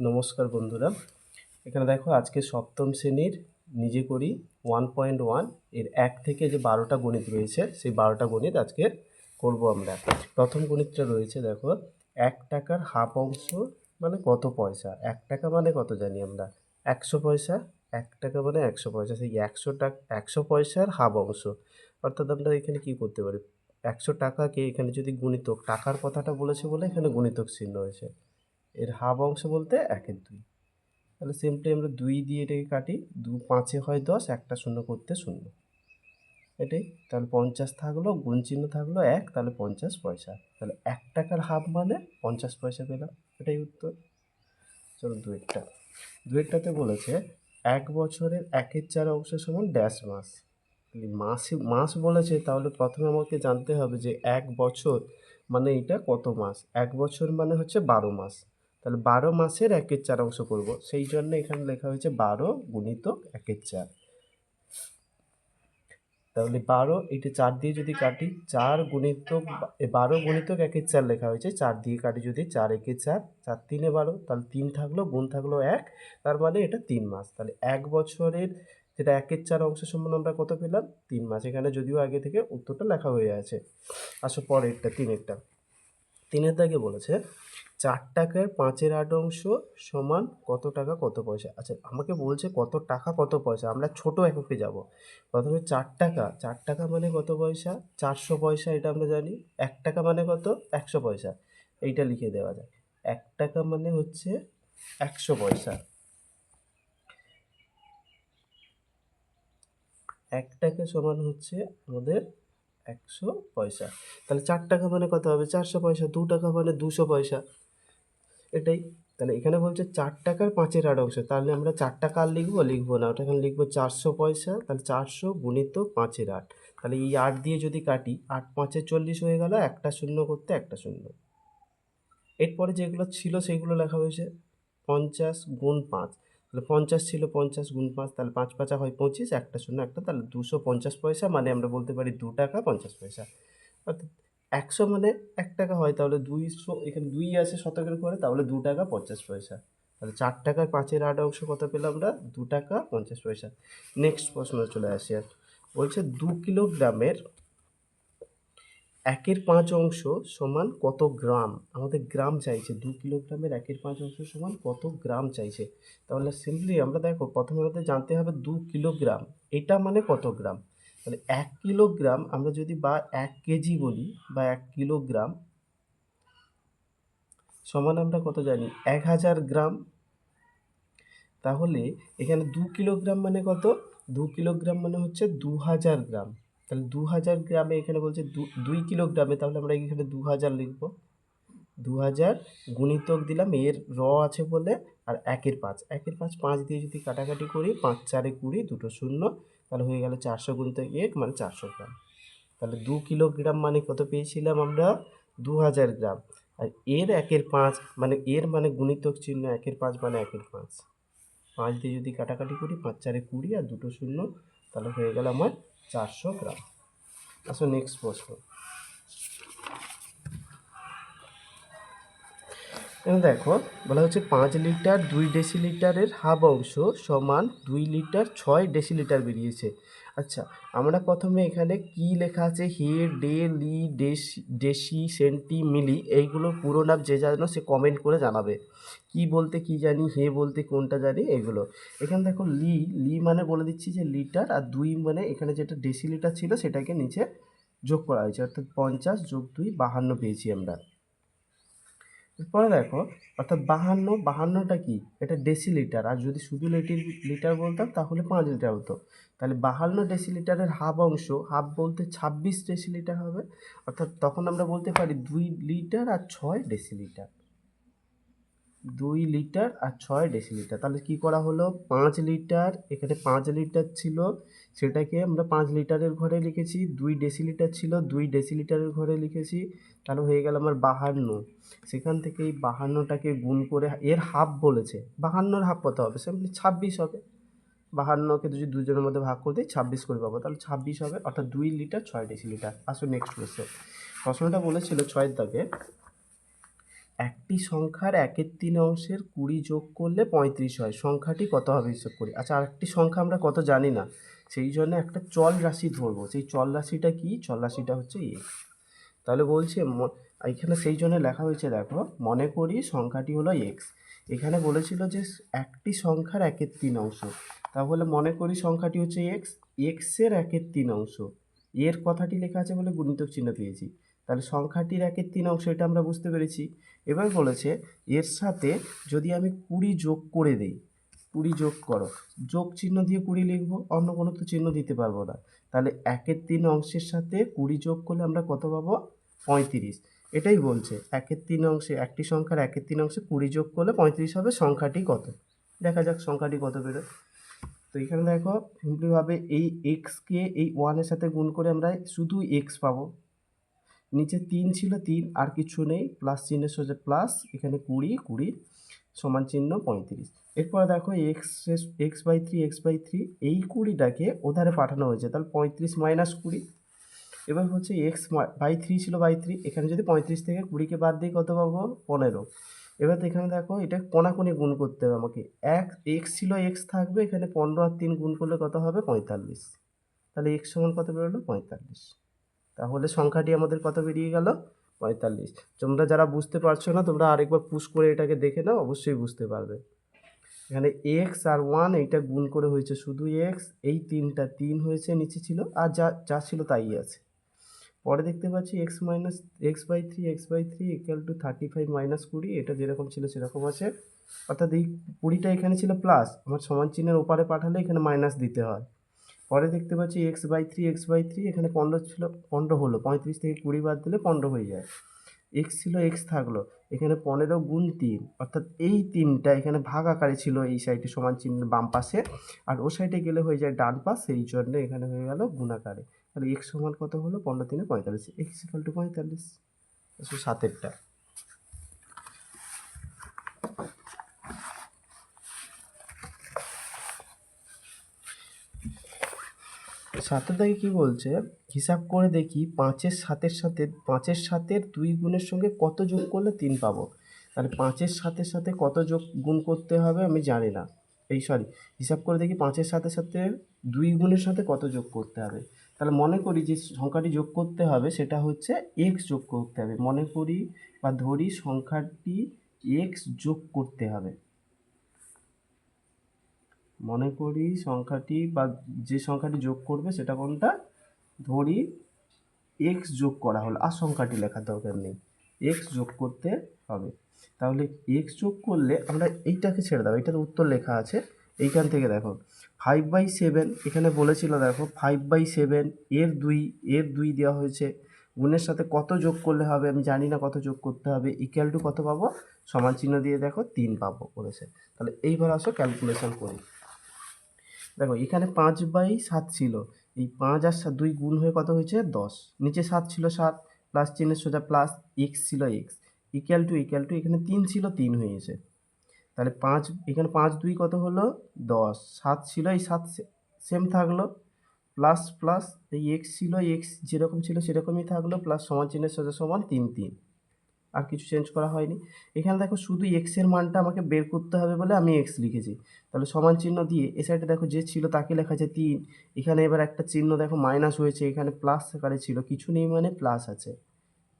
নমস্কার বন্ধুরা। এখানে দেখো আজকে সপ্তম শ্রেণির নিজে করি ওয়ান পয়েন্ট ওয়ানের এক থেকে যে বারোটা গণিত রয়েছে, সেই বারোটা গণিত আজকে করব আমরা। প্রথম গণিতটা রয়েছে দেখো, এক টাকার হাফ অংশ মানে কত পয়সা? এক টাকা মানে কত জানি আমরা? একশো পয়সা? এক টাকা মানে একশো পয়সা। সেই একশো টাকা একশো পয়সার হাফ অংশ। অর্থাৎ আমরা এখানে কি করতে পারি? একশো টাকাকে এখানে যদি গুণিতক, টাকার কথাটা বলেছে বলে এখানে গুণিতক চিহ্ন হয়েছে। এর হাফ অংশ বলতে একের দুই। তাহলে সিম্পলি আমরা দুই দিয়ে এটাকে কাটি, দু পাঁচে হয় দশ, একটা শূন্য করতে শূন্য। এটাই। তাহলে পঞ্চাশ থাকল, গুণ চিহ্ন থাকল এক, তাহলে পঞ্চাশ পয়সা। তাহলে এক টাকার হাফ মানে পঞ্চাশ পয়সা পেলাম। এটাই উত্তর। চলো দুইটা। দুইটাতে বলেছে, এক বছরের একের চার অংশ সমান ড্যাশ মাস। মাসে, মাস বলেছে, তাহলে প্রথমে আমাকে জানতে হবে যে এক বছর মানে এটা কত মাস? এক বছর মানে হচ্ছে বারো মাস। তাহলে বারো মাসের একের চার অংশ করব। সেই জন্য এখানে লেখা হয়েছে বারো গুণিতক একের চার। তাহলে বারো, এটা চার দিয়ে যদি কাটি, চার গুণিত বারো গুণিতক একের চার লেখা হয়েছে। চার দিয়ে কাটি যদি চার একে চার চার তিনে বারো, তাহলে তিন থাকল, গুণ থাকল এক, তার মানে এটা তিন মাস। তাহলে এক বছরের যেটা একের চার অংশ সম্বন্ধে আমরা কত পেলাম? তিন মাস। এখানে যদিও আগে থেকে উত্তরটা লেখা হয়ে আছে। আসো পরেরটা, তিনেরটা। তিনের দাগে বলেছে? চার টাকার পাঁচের আট অংশ সমান কত টাকা, কত পয়সা? আচ্ছা আমাকে বলছে কত টাকা, কত পয়সা? আমরা ছোট এককে যাব। প্রথমে চার টাকা চার টাকা মানে কত পয়সা? চারশো পয়সা এটা আমরা জানি। এক টাকা মানে কত? একশো পয়সা। এইটা লিখে দেওয়া যায়। এক টাকা মানে হচ্ছে একশো পয়সা। এক টাকা সমান হচ্ছে আমাদের একশো পয়সা। তাহলে চার টাকা মানে কত হবে? চারশো পয়সা। দু টাকা মানে দুশো পয়সা। এটাই। তাহলে এখানে বলছে চার টাকার পাঁচের আট অংশ। তাহলে আমরা চার টাকা আর লিখব লিখব না। ওটা এখানে লিখব চারশো পয়সা, তাহলে চারশো গুণিত পাঁচের আট তাহলে এই আট দিয়ে যদি কাটি আট পাঁচে চল্লিশ হয়ে গেল, একটা শূন্য করতে একটা শূন্য। এরপরে যেগুলো ছিল সেগুলো লেখা হয়েছে পঞ্চাশ গুণ পাঁচ। তাহলে পঞ্চাশ ছিল পঞ্চাশ গুণ পাঁচ, তাহলে পাঁচ পাঁচা হয় পঁচিশ, একটা শূন্য একটা, তাহলে দুশো পঞ্চাশ পয়সা মানে আমরা বলতে পারি দু টাকা পঞ্চাশ পয়সা। অর্থাৎ একশো মানে এক টাকা হয়, তাহলে দুইশো, এখানে দুই আছে শতকের করে তাহলে দু টাকা পঞ্চাশ পয়সা। তাহলে চার টাকার পাঁচের আট অংশ কত পেলাম আমরা? দু টাকা পঞ্চাশ পয়সা। নেক্সট প্রশ্ন চলে আসি। আর বলছে, দু কিলোগ্রামের একের পাঁচ অংশ সমান কত গ্রাম? আমাদের গ্রাম চাইছে, দু কিলোগ্রামের একের পাঁচ অংশ সমান কত গ্রাম চাইছে? তাহলে সিম্পলি আমরা দেখো, প্রথমে আমাদের জানতে হবে দু কিলোগ্রাম। এটা মানে কত গ্রাম? তাহলে এক কিলোগ্রাম আমরা যদি বা এক কেজি বলি বা এক কিলোগ্রাম, সমান আমরা কত জানি? এক হাজার গ্রাম। তাহলে এখানে দু কিলোগ্রাম মানে কত? দু কিলোগ্রাম মানে হচ্ছে দু হাজার গ্রাম। তাহলে দু হাজার গ্রামে এখানে বলছে দু- দুই কিলোগ্রামে তাহলে আমরা এখানে দু হাজার লিখব। দু হাজার গুণিতক দিলাম, এর র আছে বলে আর একের পাঁচ। একের পাঁচ পাঁচ দিয়ে যদি কাটাকাটি করি, পাঁচ, চারে কুড়ি, দুটো শূন্য, তাহলে হয়ে গেল চারশো গুণিতক এক মানে চারশো গ্রাম। তাহলে দু কিলোগ্রাম মানে কত পেয়েছিলাম আমরা? দু হাজার গ্রাম। আর এর একের পাঁচ মানে এর মানে গুণিতক চিহ্ন একের পাঁচ মানে একের পাঁচ। পাঁচ দিয়ে যদি কাটাকাটি করি, পাঁচ, চারে কুড়ি আর দুটো শূন্য, তাহলে হয়ে গেল আমার চারশো গ্রাম। আসো নেক্সট প্রশ্ন। এখানে দেখো, বলা হচ্ছে পাঁচ লিটার দুই ডেসিলিটারের হাফ অংশ সমান দুই লিটার ছয় ডেসিলিটার বেরিয়েছে। আচ্ছা আমরা প্রথমে এখানে কি লেখা আছে? হে, ডে, লি, ডেসি ডেসি, সেন্টি, মিলি, এইগুলো পুরো নাম যে জানো সে কমেন্ট করে জানাবে। কি বলতে কি জানি, হে বলতে কোনটা জানি, এগুলো। এখানে দেখো লি লি মানে বলে দিচ্ছি যে লিটার আর দুই মানে এখানে যেটা ডেসিলিটার ছিল সেটাকে নিচে যোগ করা হয়েছে, অর্থাৎ পঞ্চাশ যোগ দুই বাহান্ন পেয়েছি আমরা। এরপরে দেখো, অর্থাৎ বাহান্ন, বাহান্নটা কি? এটা ডেসিলিটার আর যদি শুধু লিটির লিটার বলতাম, তাহলে পাঁচ লিটার হতো। তাহলে বাহান্ন ডেসিলিটারের হাফ অংশ হাফ বলতে ছাব্বিশ ডেসিলিটার হবে, অর্থাৎ তখন আমরা বলতে পারি দুই লিটার আর ছয় ডেসিলিটার দুই লিটার আর ছয় ডেসিলিটার। তাহলে কি করা হলো? পাঁচ লিটার, এখানে পাঁচ লিটার ছিল, সেটাকে আমরা পাঁচ লিটারের ঘরে লিখেছি, দুই ডেসিলিটার ছিল, দুই ডেসিলিটারের ঘরে লিখেছি, তাহলে হয়ে গেল আমার বাহান্ন। সেখান থেকে এই বাহান্নটাকে গুণ করে, এর হাফ বলেছে, বাহান্নর হাফ কত হবে? সিম্পলি ছাব্বিশ হবে। বাহান্নকে যদি দুজনের মধ্যে ভাগ করে দিই, ছাব্বিশ করে পাবো। তাহলে ছাব্বিশ হবে, অর্থাৎ দুই লিটার, ছয় ডেসিলিটার। আসো নেক্সট কোয়েশ্চেন প্রশ্নটা বলেছিল ছয়ের দাগে একটি সংখ্যার একের তিন অংশের কুড়ি যোগ করলে পঁয়ত্রিশ হয়। সংখ্যাটি কত হবে হিসাব করি। আচ্ছা আরেকটি সংখ্যা আমরা কত জানি না। সেই জন্য একটা চল রাশি ধরবো। সেই চল রাশিটা কি? চল রাশিটা হচ্ছে এক্স তাহলে বলছে এখানে সেই জন্য লেখা হয়েছে, দেখো, মনে করি সংখ্যাটি হলো এক্স এখানে বলেছিল যে একটি সংখ্যার একের তিন অংশ। তাহলে মনে করি সংখ্যাটি হচ্ছে এক্স এক্সের একের তিন অংশ। এর কথাটি লেখা আছে বলে গুণিতক চিহ্ন পেয়েছি। তাহলে সংখ্যাটির একের তিন অংশ, এটা আমরা বুঝতে পেরেছি। এবার বলেছে, এর সাথে যদি আমি কুড়ি যোগ করে দিই, কুড়ি যোগ করো, যোগ চিহ্ন দিয়ে কুড়ি লিখব, অন্য কোনো তো চিহ্ন দিতে পারব না। তাহলে একের তিন অংশের সাথে কুড়ি যোগ করলে আমরা কত পাবো? পঁয়ত্রিশ। এটাই বলছে, একের তিন অংশে, একটি সংখ্যার একের তিন অংশে কুড়ি যোগ করলে পঁয়ত্রিশ হবে, সংখ্যাটি কত? দেখা যাক সংখ্যাটি কত বেরোয়। তো এখানে দেখো সিম্পলিভাবে এই এক্সকে এই ওয়ানের সাথে গুণ করে আমরা শুধু এক্স পাবো। নিচে তিন ছিল, তিন আর কিছু নেই প্লাস চিহ্নের সোজা প্লাস এখানে কুড়ি কুড়ি সমান চিহ্ন পঁয়ত্রিশ। এরপর দেখো X X by three X by three এই কুড়িটাকে ওধারে পাঠানো হয়েছে, তাহলে পঁয়ত্রিশ মাইনাস কুড়ি। এবার হচ্ছে এক্স বাই থ্রি ছিল বাই থ্রি এখানে যদি পঁয়ত্রিশ থেকে কুড়িকে বাদ দিই, কত পাবো? পনেরো। এবার এখানে দেখো, এটা কোনাকুনি গুণ করতে হবে আমাকে। এক এক্স ছিল এক্স থাকবে, এখানে পনেরো আর তিন গুণ করলে কত হবে? পঁয়তাল্লিশ। তাহলে এক্স সমান কত বেরোলো? পঁয়তাল্লিশ। তাহলে সংখ্যাটি আমাদের কত বেরিয়ে গেল? পঁয়তাল্লিশ। তোমরা যারা বুঝতে পারছ না, তোমরা আরেকবার পুশ করে এটাকে দেখে নাও, অবশ্যই বুঝতে পারবে। এখানে এক্স আর ওয়ান এইটা গুণ করে হয়েছে শুধু এক্স এই তিনটা তিন হয়েছে, নিচে ছিল, আর যা যা ছিল তাই আছে। পরে দেখতে পাচ্ছি X minus X by three X by three equal to thirty five minus কুড়ি, এটা যেরকম ছিল সেরকম আছে। অর্থাৎ এই কুড়িটা এখানে ছিল প্লাস আমার সমান চিহ্নের ওপারে পাঠালে এখানে মাইনাস দিতে হয়। পরে দেখতে পাচ্ছি X by three X by three এখানে পনেরো ছিল, পনেরো হলো, পঁয়ত্রিশ থেকে কুড়ি বাদ দিলে পনেরো হয়ে যায়। এক্স ছিল এক্স থাকল, এখানে পনেরো গুণ তিন, অর্থাৎ এই তিনটা এখানে ভাগ আকারে ছিল এই সাইডে সমান চিহ্ন বাম পাশে, আর ও সাইডে গেলে হয়ে যায় ডান পাশ, সেই জন্য এখানে হয়ে গেল গুণ আকারে। তাহলে এক্স সমান কত হলো? পনেরো তিনে পঁয়তাল্লিশ এক্স ইকাল টু পঁয়তাল্লিশ সাতেরটা। সাতের দাগে কী বলছে? হিসাব করে দেখি পাঁচের সাতের সাথে, পাঁচের সাতের দুই গুণের সঙ্গে কত যোগ করলে তিন পাবো? তাহলে পাঁচের সাথে সাথে কত যোগ গুণ করতে হবে আমি জানি না। এই সরি হিসাব করে দেখি পাঁচের সাথে সাথে দুই গুণের সাথে কত যোগ করতে হবে? তাহলে মনে করি যে সংখ্যাটি যোগ করতে হবে সেটা হচ্ছে এক্স যোগ করতে হবে। মনে করি বা ধরি সংখ্যাটি এক্স যোগ করতে হবে। মনে করি সংখ্যাটি বা যে সংখ্যাটি যোগ করবে সেটা কোনটা? ধরি এক্স যোগ করা হলো। আর সংখ্যাটি লেখার দরকার নেই। এক্স যোগ করতে হবে। তাহলে এক্স যোগ করলে আমরা এইটাকে ছেড়ে দাও। এইটার উত্তর লেখা আছে। এইখান থেকে দেখো ফাইভ বাই সেভেন এখানে বলেছিল দেখো ফাইভ বাই সেভেন এর দুই এর দুই দেওয়া হয়েছে। গুণের সাথে কত যোগ করলে হবে? আমি জানি না কত যোগ করতে হবে। ইকুয়াল টু কত পাবো? সমান চিহ্ন দিয়ে দেখো, তিন পাবো বলেছে। তাহলে এইবার আসো ক্যালকুলেশন করি। দেখো, এখানে পাঁচ বাই সাত ছিল। এই পাঁচ আর সাত দুই গুণ হয়ে কত হয়েছে? দশ। নিচে সাত ছিল সাত প্লাস চিহ্নের সোজা প্লাস এক্স ছিল X equal to equal to এখানে তিন ছিল, তিন হয়েছে তাহলে পাঁচ, এখানে পাঁচ দুই কত হলো? দশ। সাত ছিল, এই সাত সেম থাকল। প্লাস প্লাস এই এক্স ছিল এক্স যেরকম ছিল সেরকমই থাকল প্লাস সমান চিহ্নের সোজা সমান তিন তিন। আর কিছু চেঞ্জ করা হয়নি। এখানে দেখো শুধু এক্সের মানটা আমাকে বের করতে হবে বলে আমি এক্স লিখেছি। তাহলে সমান চিহ্ন দিয়ে এ সাইডে দেখো যে ছিল তাকে লেখা আছে তিন। এখানে এবার একটা চিহ্ন দেখো মাইনাস হয়েছে, এখানে প্লাস আকারে ছিল। কিছু নেই মানে প্লাস আছে।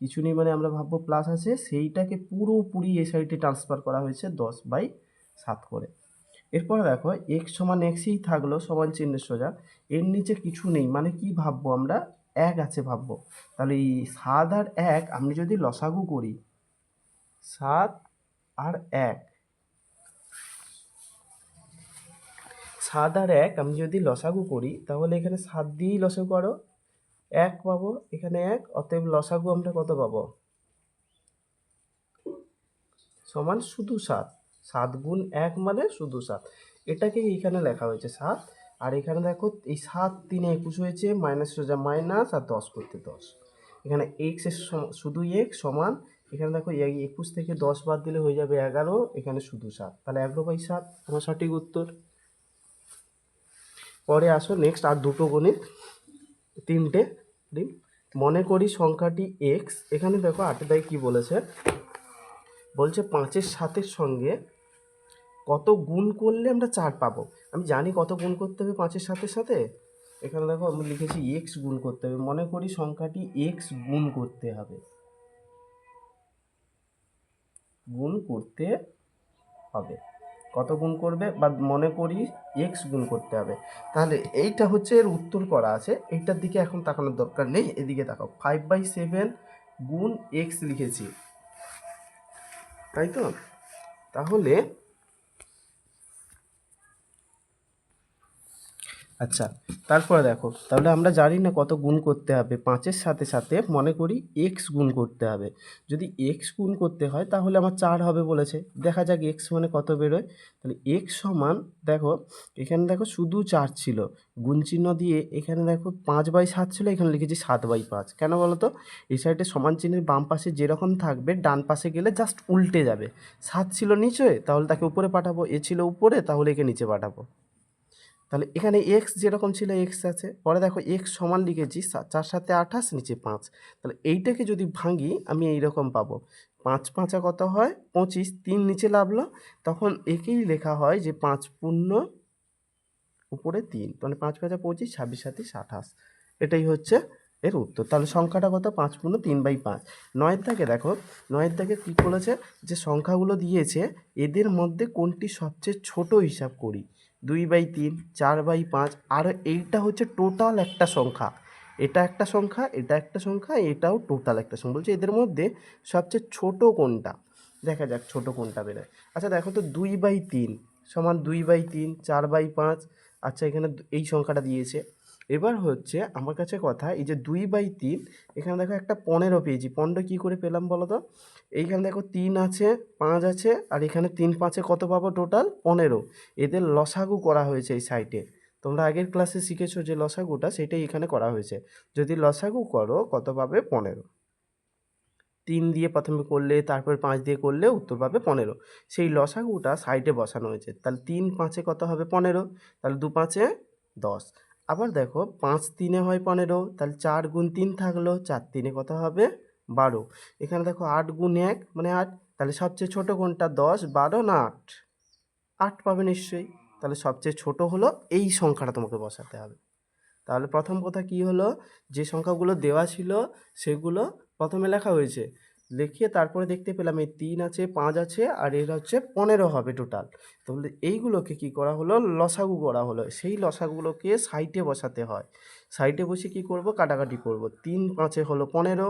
কিছু নেই মানে আমরা ভাববো প্লাস আছে, সেইটাকে পুরোপুরি এ সাইডে ট্রান্সফার করা হয়েছে দশ বাই সাত করে। এরপরে দেখো এক্স সমান এক্সই থাকল, সমান চিহ্নের সোজা। এর নিচে কিছু নেই মানে কি ভাববো আমরা? এক আছে ভাববো। তাহলে এই সাত আর এক, আমি যদি লসাগু করি, সাত আর এক, সাত আর এক, আমি যদি লসাগু করি, তাহলে এখানে সাত দিয়েই লসাগু করো। এক পাবো, এখানে এক, অতএব লসাগু আমরা কত পাবো? সমান শুধু সাত। সাত গুণ এক মানে শুধু সাত। এটাকে এইখানে লেখা হয়েছে সাত। আর এখানে দেখো এই সাত তিনে একুশ হয়েছে মাইনাস সোজা মাইনাস আর দশ করতে দশ। এখানে এক্সের শুধু এক্স সমান, এখানে দেখো একুশ থেকে দশ বাদ দিলে হয়ে যাবে এগারো, এখানে শুধু সাত। তাহলে এগারো বাই সাত, আমার সঠিক উত্তর? পরে আসো নেক্সট আর দুটো গণিত, তিনটে মনে করি সংখ্যাটি এক্স এখানে দেখো আটের দায় কী বলেছে? বলছে পাঁচের সাতের সঙ্গে কত গুণ করলে আমরা চার পাবো? আমি জানি কত গুণ করতে হবে পাঁচের সাথে সাথে। এখানে দেখো আমি লিখেছি এক্স গুণ করতে হবে। মনে করি সংখ্যাটি এক্স গুণ করতে হবে। গুণ করতে হবে। কত গুণ করবে? বা মনে করি এক্স গুণ করতে হবে। তাহলে এইটা হচ্ছে এর উত্তর করা আছে। এইটার দিকে এখন তাকানোর দরকার নেই। এদিকে তাকাও ফাইভ বাই সেভেন গুণ এক্স লিখেছি। তাই তো? তাহলে আচ্ছা তারপরে দেখো, তাহলে আমরা জানি না কত গুণ করতে হবে। পাঁচের সাথে সাথে মনে করি এক্স গুণ করতে হবে। যদি এক্স গুণ করতে হয়, তাহলে আমার চার হবে বলেছে। দেখা যাক এক্স মানে কত বেরোয়। তাহলে এক্স সমান, দেখো, এখানে দেখো শুধু চার ছিল। গুণ চিহ্ন দিয়ে এখানে দেখো পাঁচ বাই সাত ছিল, এখানে লিখেছি সাত বাই পাঁচ। কেন বলো তো? এই সাইডে সমান চিহ্নের বাম পাশে যেরকম থাকবে, ডান পাশে গেলে জাস্ট উল্টে যাবে। সাত ছিল নিচে, তাহলে তাকে উপরে পাঠাবো। এ ছিল উপরে, তাহলে একে নিচে পাঠাবো। তাহলে এখানে এক্স যেরকম ছিল এক্স আছে, পরে দেখো এক্স সমান লিখেছি চার সাথে আঠাশ, নিচে পাঁচ। তাহলে এইটাকে যদি ভাঙি, আমি এইরকম পাবো। পাঁচ পাঁচা কত হয়? পঁচিশ। তিন নিচে লাভলো তখন একেই লেখা হয় যে পাঁচ পূর্ণ উপরে তিন। মানে পাঁচ পাঁচা পঁচিশ, ছাব্বিশ সাতিশ আঠাশ। এটাই হচ্ছে এর উত্তর। তাহলে সংখ্যাটা কত? পাঁচ পূর্ণ তিন বাই পাঁচ। নয়ের দাগে দেখো, নয়ের দাগে কী করেছে? যে সংখ্যাগুলো দিয়েছে, এদের মধ্যে কোনটি সবচেয়ে ছোট হিসাব করি? দুই বাই তিন, চার বাই পাঁচ, আর এইটা হচ্ছে টোটাল একটা সংখ্যা। এটা একটা সংখ্যা, এটা একটা সংখ্যা, এটাও টোটাল একটা সংখ্যা। বলছে এদের মধ্যে সবচেয়ে ছোট কোনটা? দেখা যাক ছোট কোনটা বেরোয়। আচ্ছা দেখো তো দুই বাই তিন সমান দুই বাই তিন, চার বাই পাঁচ আচ্ছা এখানে এই সংখ্যাটা দিয়েছে। এবার হচ্ছে আমার কাছে কথা, এই যে দুই বাই তিন, এখানে দেখো একটা পনেরো পেয়েছি। পনেরো কী করে পেলাম বলো তো? এইখানে দেখো তিন আছে, পাঁচ আছে, আর এখানে তিন পাঁচে কত পাবো টোটাল পনেরো। এদের লসাগু করা হয়েছে এই সাইটে তোমরা আগের ক্লাসে শিখেছো যে লসাগুটা, সেটাই এখানে করা হয়েছে। যদি লসাগু করো, কত পাবে? পনেরো। তিন দিয়ে প্রথমে করলে, তারপর পাঁচ দিয়ে করলে উত্তর পাবে পনেরো। সেই লসাগুটা সাইডে বসানো হয়েছে। তাহলে তিন পাঁচে কত হবে? পনেরো। তাহলে দু পাঁচে দশ। আবার দেখো পাঁচ তিনে হয় পনেরো, তাহলে চার গুণ তিন থাকল, চার তিনে কত হবে? বারো। এখানে দেখো আট গুণ এক মানে আট, তাহলে সবচেয়ে ছোটো কোনটা দশ, বারো না আট? আট পাবে নিশ্চয়ই। তাহলে সবচেয়ে ছোট হলো এই সংখ্যাটা তোমাকে বসাতে হবে। তাহলে প্রথম কথা কি হলো? যে সংখ্যাগুলো দেওয়া ছিল, সেগুলো প্রথমে লেখা হয়েছে। লিখিয়ে তারপরে দেখতে পেলাম এই তিন আছে, পাঁচ আছে আর এর হচ্ছে পনেরো হবে টোটাল তাহলে এইগুলোকে কি করা হলো? লসাগু করা হলো। সেই লসাগুলোকে সাইটে বসাতে হয়। সাইটে বসে কি করব? কাটাকাটি করব। তিন পাঁচে হলো পনেরো,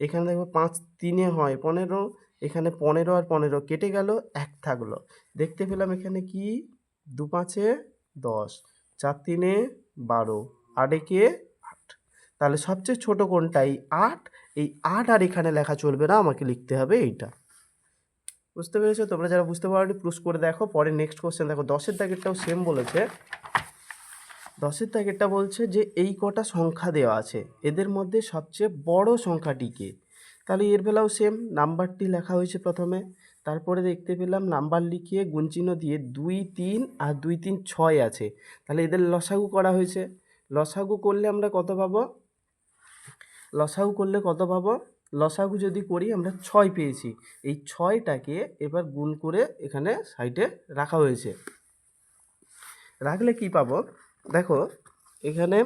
এখানে দেখব পাঁচ তিনে হয় পনেরো, এখানে পনেরো আর পনেরো কেটে গেল, এক থাকল। দেখতে পেলাম এখানে কি? দু পাঁচে দশ, চার তিনে বারো আট একে আট। তাহলে সবচেয়ে ছোট কোনটাই? আট এই আট আর এখানে লেখা চলবে না, আমাকে লিখতে হবে এইটা। বুঝতে পেরেছ? তোমরা যারা বুঝতে পারোনি প্রুফ করে দেখো। পরে নেক্সট কোশ্চেন দেখো। দশের দাগেরটাও সেম বলেছে। দশের দাগেরটা বলছে যে, এই কটা সংখ্যা দেওয়া আছে, এদের মধ্যে সবচেয়ে বড় সংখ্যাটি কে? তাহলে এর বেলাও সেম নাম্বারটি লেখা হয়েছে প্রথমে। তারপরে দেখতে পেলাম, নাম্বার লিখিয়ে গুণচিহ্ন দিয়ে দুই, তিন আর দুই, তিন, ছয় আছে। তাহলে এদের লসাগু করা হয়েছে। লসাগু করলে আমরা কত পাবো? লসাগু করলে কত পাবো? লসাগু যদি করি আমরা ছয় পেয়েছি। এই ছয়টাকে এবার গুণ করে এখানে সাইডে রাখা হয়েছে। রাখলে কি পাবো? দেখো, এখানে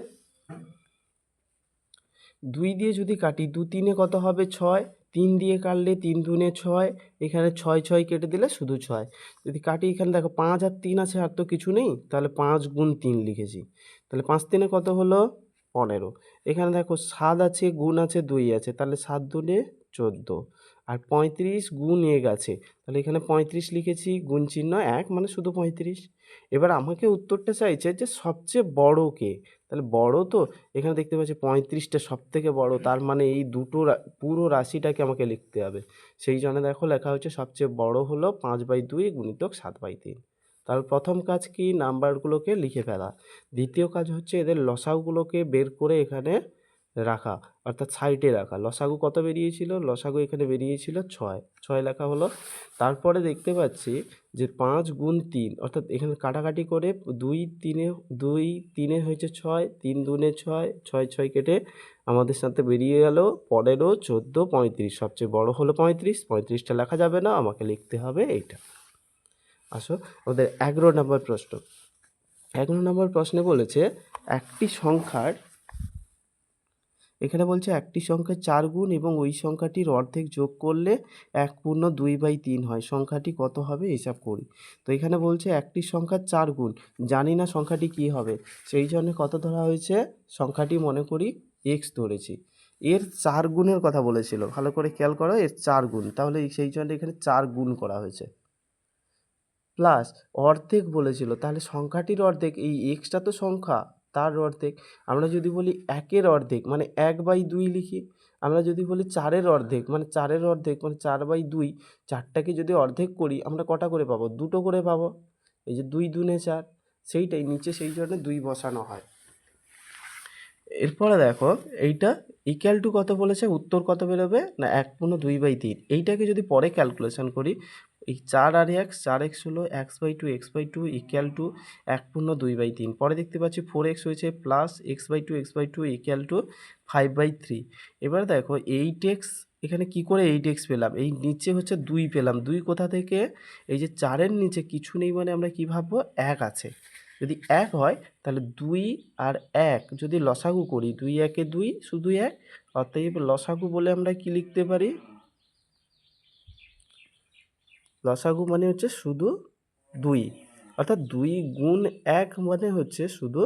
দুই দিয়ে যদি কাটি, দু তিনে কত হবে? ছয়। তিন দিয়ে কাটলে তিন দুনে ছয়। এখানে ছয় ছয় কেটে দিলে শুধু ছয়। যদি কাটি এখানে দেখো, পাঁচ আর তিন আছে, আর তো কিছু নেই। তাহলে পাঁচ গুণ তিন লিখেছি। তাহলে পাঁচ তিনে কত হলো? পনেরো। এখানে দেখো সাত আছে, গুণ আছে দুই আছে, তাহলে সাত দুনে চোদ্দ। আর পঁয়ত্রিশ গুণ এক আছে তাহলে এখানে পঁয়ত্রিশ লিখেছি, গুণ চিহ্ন এক মানে শুধু পঁয়ত্রিশ। এবার আমাকে উত্তরটা চাইছে যে সবচেয়ে বড় কে? তাহলে বড় তো, এখানে দেখতে পাচ্ছি পঁয়ত্রিশটা সব থেকে বড়, তার মানে এই দুটো পুরো রাশিটাকে আমাকে লিখতে হবে। সেই জন্য দেখো লেখা হচ্ছে সবচেয়ে বড় হলো পাঁচ বাই দুই গুণিতক সাত বাই তিন। তাহলে প্রথম কাজ কি? নাম্বারগুলোকে লিখে ফেলা। দ্বিতীয় কাজ হচ্ছে এদের লসাগুলোকে বের করে এখানে রাখা, অর্থাৎ সাইডে রাখা। লসাগু কত বেরিয়েছিল? লসাগু এখানে বেরিয়েছিল ছয়। ছয় লেখা হলো। তারপরে দেখতে পাচ্ছি যে পাঁচ গুণ তিন, অর্থাৎ এখানে কাটাকাটি করে দুই তিনে দুই তিনে হয়েছে ছয়, তিন দুনে ছয় ছয় ছয় কেটে আমাদের সাথে বেরিয়ে গেল পনেরো, চোদ্দ, পঁয়ত্রিশ। সবচেয়ে বড় হলো পঁয়ত্রিশ, পঁয়ত্রিশটা লেখা যাবে না, আমাকে লিখতে হবে এইটা। আসো, আমাদের এগারো নম্বর প্রশ্ন। এগারো নম্বর প্রশ্নে বলেছে, একটি সংখ্যার, এখানে বলছে একটি সংখ্যার চার গুণ এবং ওই সংখ্যাটির অর্ধেক যোগ করলে এক পূর্ণ দুই বাই তিন হয়। সংখ্যাটি কত হবে হিসাব করি। তো এখানে বলছে একটি সংখ্যার চার গুণ। জানি না সংখ্যাটি কী হবে। সেই জন্য কত ধরা হয়েছে? সংখ্যাটি মনে করি এক্স ধরেছি। এর চার গুণের কথা বলেছিল। ভালো করে খেয়াল করো, এর চার গুণ। তাহলে সেই জন্য এখানে চার গুণ করা হয়েছে। প্লাস অর্ধেক বলেছিল, তাহলে সংখ্যাটির অর্ধেক, এই এক্সটা তো সংখ্যা, তার অর্ধেক। আমরা যদি বলি একের অর্ধেক মানে এক বাই দুই লিখি, আমরা যদি বলি চারের অর্ধেক মানে চারের অর্ধেক মানে চার বাই দুই, চারটাকে যদি অর্ধেক করি, আমরা কটা করে পাবো? দুটো করে পাবো। এই যে দুই দুনে চার, সেইটাই, নিচে সেই জন্য দুই বসানো হয়। এরপরে দেখো, এইটা ইকুয়াল টু কত বলেছে? উত্তর কত বেরোবে? না, এক পূর্ণ দুই বাই তিন। এইটাকে যদি পরে ক্যালকুলেশন করি এই চার আর এক্স, চার এক্স হলো X by two X by two equal to এক পূর্ণ দুই বাই তিন। পরে দেখতে পাচ্ছি ফোর এক্স হয়েছে plus X by two X by two equal to five by three এবার দেখো এইট এক্স, এখানে কি করে এইট এক্স পেলাম? এই নিচে হচ্ছে দুই পেলাম। দুই কোথা থেকে? এই যে চারের নিচে কিছু নেই মানে আমরা কী ভাববো? এক আছে। যদি এক হয়, তাহলে দুই আর এক যদি লসাগু করি, দুই একে দুই শুধু এক? অতএব লসাগু বলে আমরা কি লিখতে পারি? লসাগু মানে হচ্ছে শুধু দুই। অর্থাৎ দুই গুণ এক মানে হচ্ছে শুধু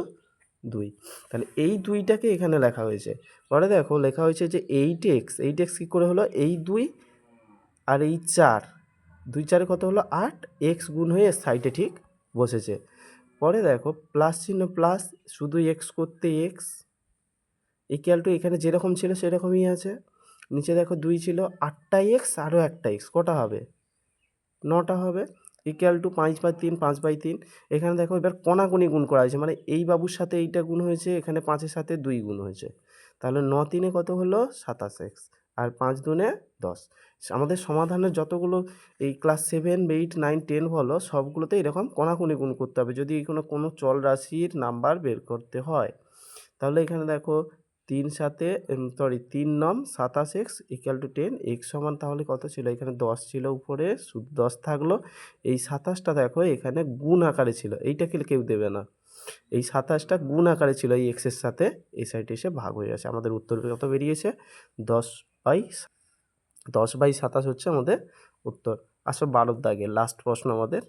দুই। তাহলে এই দুইটাকে এখানে লেখা হয়েছে। পরে দেখো, লেখা হয়েছে যে এইট এক্স এইট এক্স কী করে হলো? এই দুই আর এই চার। দুই চারে কত হলো? আট। এক্স গুণ হয়ে সাইডে ঠিক বসেছে। পরে দেখো, প্লাস চিহ্ন প্লাস, শুধু এক্স করতে এক্স। ইকুয়াল টু এখানে যেরকম ছিল সেরকমই আছে। নিচে দেখো দুই ছিল আটটা এক্স, আরও একটা এক্স, কটা হবে? নটা হবে ইকুয়াল টু পাঁচ বাই তিন, পাঁচ বাই তিন। এখানে দেখো এবার কোনাকুনি গুণ করা হয়েছে মানে এই বাবুর সাথে এইটা গুণ হয়েছে, এখানে পাঁচের সাথে দুই গুণ হয়েছে। তাহলে ন তিনে কত হলো? সাতাশ এক্স আর পাঁচ দুনে দশ। আমাদের সমাধানের যতগুলো এই class seven eight nine ten হলো, সবগুলোতে এরকম কোনাকুনি গুণ করতে হবে। যদি কোনো কোনো চল রাশির নাম্বার বের করতে হয়। তাহলে এখানে দেখো তিন সাথে সরি তিন নম, সাতাশ X equal to ten X সমান তাহলে কত ছিল? এখানে দশ ছিল উপরে শুধু দশ থাকল। এই সাতাশটা দেখো, এখানে গুণ আকারে ছিল। এইটাকে কেউ দেবে না। এই সাতাশটা গুণ আকারে ছিল এই এক্সের সাথে। এই সাইডে এসে ভাগ হয়ে গেছে। আমাদের উত্তর কত বেরিয়েছে? দশ বাই দশ বাই সাতাশ হচ্ছে আমাদের উত্তর। আসো বারোর দাগে লাস্ট প্রশ্ন আমাদের।